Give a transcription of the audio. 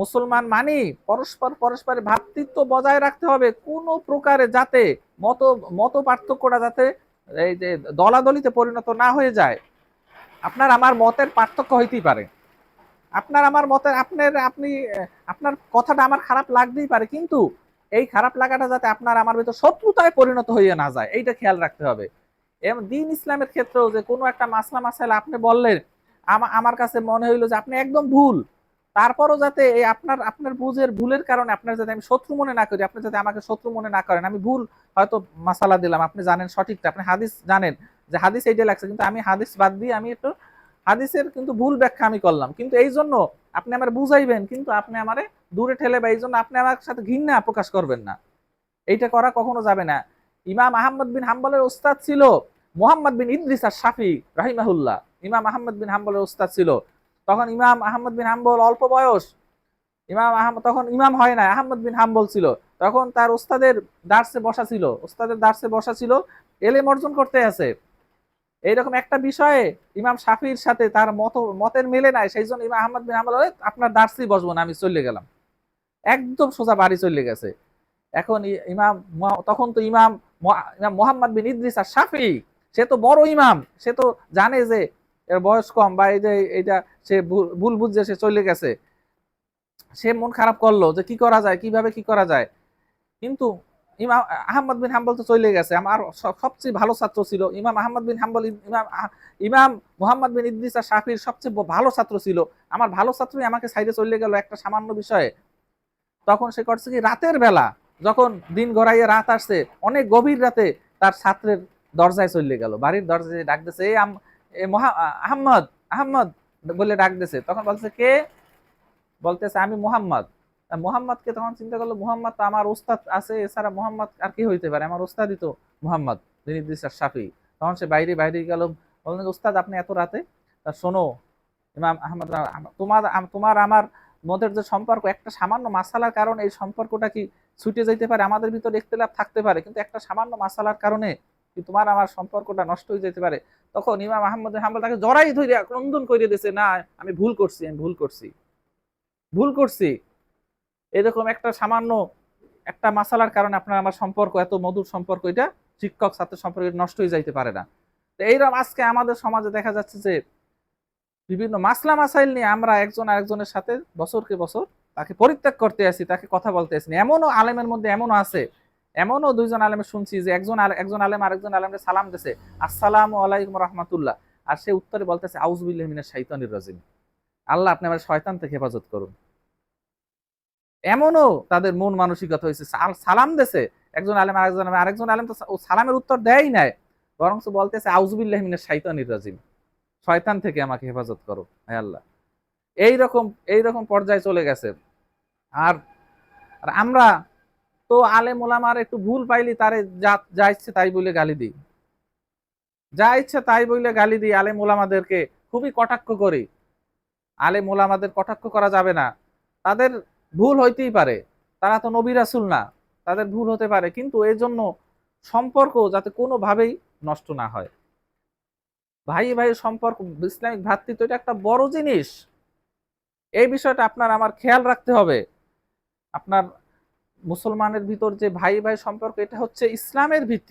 মুসলমান মানি, পরস্পর পরস্পরের ভ্রাতৃত্ব বজায় রাখতে হবে কোনো প্রকারে যাতে মত মত পার্থক্যটা যাতে এই যে দলাদলিতে পরিণত না হয়ে যায়। আপনার আমার মতের পার্থক্য হইতেই পারে। আপনার আমার মতের, আপনার, আপনি, আপনার কথাটা আমার খারাপ লাগতেই পারে, কিন্তু এই খারাপ লাগাটা যাতে আপনার আমার ভিতর শত্রুতায় পরিণত হইয়া না যায়, এইটা খেয়াল রাখতে হবে। এবং দিন ইসলামের ক্ষেত্রেও যে কোনো একটা মাসলা মাসাইল আপনি বললেন আমার কাছে মনে হইল যে আপনি একদম ভুল। তারপরও যাতে এই আপনার আপনার বুঝের ভুলের কারণে আপনার যাতে আমি শত্রু মনে না করি, আপনি যাতে আমাকে শত্রু মনে না করেন। আমি ভুল হয়তো মাসালা দিলাম, আপনি জানেন সঠিকটা, আপনি হাদিস জানেন যে হাদিস এইটা লাগছে, কিন্তু আমি হাদিস বাদ দিয়ে আমি একটু হাদিসের কিন্তু ভুল ব্যাখ্যা আমি করলাম। কিন্তু এই জন্য আপনি আমার বুঝাইবেন, কিন্তু আপনি আমারে দূরে ঠেলে বা এই জন্য আপনি আমার সাথে ঘৃণা প্রকাশ করবেন না। এইটা করা কখনো যাবে না। ইমাম আহমদ বিন হাম্বলের ওস্তাদ ছিল মোহাম্মদ বিন ইদ্রিস আর শাফি রাহিমাহুল্লাহ। ইমাম আহমদ বিন হাম্বলের ওস্তাদ ছিল। তখন ইমাম আহমদ বিন হাম্বল অল্প বয়স। ইমাম আহমদ তখন ইমাম হয় না আহমদ বিন হাম্বল ছিল। তখন তার ওস্তাদের দার্সে বসা ছিল, ওস্তাদের দার্সে বসা ছিল, এলেম অর্জন করতে আছে। এইরকম একটা বিষয়ে ইমাম শাফির সাথে তার মত, মতের মেলে নাই, সেই জন্য ইমাম আহমদ বিন হাম্বল আপনার দার্সেই বসবো না, আমি চলে গেলাম। একদম সোজা বাড়ি চলে গেছে। এখন ইমাম তখন তো ইমাম ইমাম মোহাম্মদ বিন ইদ্রিস আর শাফি, সে তো বড় ইমাম, সে তো জানে যে এর বয়স কম বা এই যে এইটা সে ভুল- বুঝছে সে চলে গেছে, সে মন খারাপ করল যে কি করা যায়, কীভাবে কি করা যায়। কিন্তু ইমাম আহমদ বিন হাম্বল তো চলে গেছে। আমার সবচেয়ে ভালো ছাত্র ছিল ইমাম আহমদ বিন হাম্বল ইমাম ইমাম মোহাম্মদ বিন ইদ্রিস শাফির সবচেয়ে ভালো ছাত্র ছিল। আমার ভালো ছাত্রই আমাকে সাইডে চলে গেল একটা সামান্য বিষয়ে। তখন সে করছে কি, রাতের বেলা যখন দিন গড়াইয়ে রাত আসছে, অনেক গভীর রাতে তার ছাত্রের দরজায় চলে গেল। বাড়ির দরজায় ডাকতেছে এই আহম্মদ আহম্মদ বলে ডাক দিছে তখন বলছে, কে? বলতেছে, আমি মোহাম্মদ। মোহাম্মদকে তখন চিন্তা করল, মোহাম্মদ তো আমার ওস্তাদ আছে, এছাড়া মোহাম্মদ আর কি হইতে পারে? আমার ওস্তাদই তো মোহাম্মদ ইদ্রিস আর শাফি তখন সে বাইরে বাইরে গেল বললেন ওস্তাদ, আপনি এত রাতে? তা শোনো, ইমাম আহমদ তোমার তোমার আমার মধ্যের যে সম্পর্ক, একটা সামান্য মাসালার কারণে এই সম্পর্কটা কি ছুটে যেতে পারে? আমাদের ভিতর ইখতিলাফ থাকতে পারে। কিন্তু একটা সামান্য মাসালার কারণে কি তোমার আমার সম্পর্কটা নষ্ট হয়ে যেতে পারে? তখন ইমাম আহমদ হাম্বল তাকে জড়াই ধরে ক্রন্দন করে দিয়েছে না, আমি ভুল করছি, আমি ভুল করছি। ভুল করছি। এরকম একটা সামান্য একটা মাসালার কারণে আপনার আমার সম্পর্ক, এত মধুর সম্পর্ক, এটা শিক্ষক, ছাত্র সম্পর্ক নষ্ট হয়ে যাইতে পারে না। তো এইরকম আজকে আমাদের সমাজে দেখা যাচ্ছে যে, বিভিন্ন মাসলা মাসাইল নিয়ে আমরা একজন আরেকজনের সাথে বছরকে বছর তাকে পরিত্যাগ করতে আসি, তাকে কথা বলতে আসি। এমনও আলেমের মধ্যে এমনও আছে এমনও দুইজন আলেমের শুনছি যে একজন একজন আলেম আরেকজন আলেমকে সালাম দিছে। আসসালামু আলাইকুম রহমাতুল্লাহ। আর সে উত্তরে বলতেছে আউজবিল্লাহ শাইতানির রাজিম। আল্লাহ আপনি আমার শয়তান থেকে হেফাজত করুন। এমনও তাদের মন মানসিকতা হয়েছে সালাম দেছে। একজন আলেম আরেকজন আলেম আরেকজন আলেম তো সালামের উত্তর দেয়ই নাই বরং বলতেছে আউজবিল্লাহ শাইতানির রাজিম। শয়তান থেকে আমাকে হেফাজত করো, হে আল্লাহ। এইরকম এইরকম পর্যায়ে চলে গেছে। আর আমরা তো আলেম ওলামার একটু ভুল পাইলি, তারে যা ইচ্ছে তাই বলে গালি দিই। যা ইচ্ছে তাই বলে গালি দিই, আলেম ওলামাদেরকে খুবই কটাক্ষ করি। আলেম ওলামাদের কটাক্ষ করা যাবে না। তাদের ভুল হইতেই পারে। তারা তো নবী রাসূল না, তাদের ভুল হতে পারে। কিন্তু এর জন্য সম্পর্ক যাতে কোনোভাবেই নষ্ট না হয়। ভাই ভাই, সম্পর্ক, ইসলামিক ভ্রাতৃত্ব, এটা একটা বড় জিনিস। এই বিষয়টা আপনার আমার খেয়াল রাখতে হবে। আপনার মুসলমানের ভিতর যে ভাই ভাই সম্পর্ক এটা হচ্ছে ইসলামের ভিত্তি।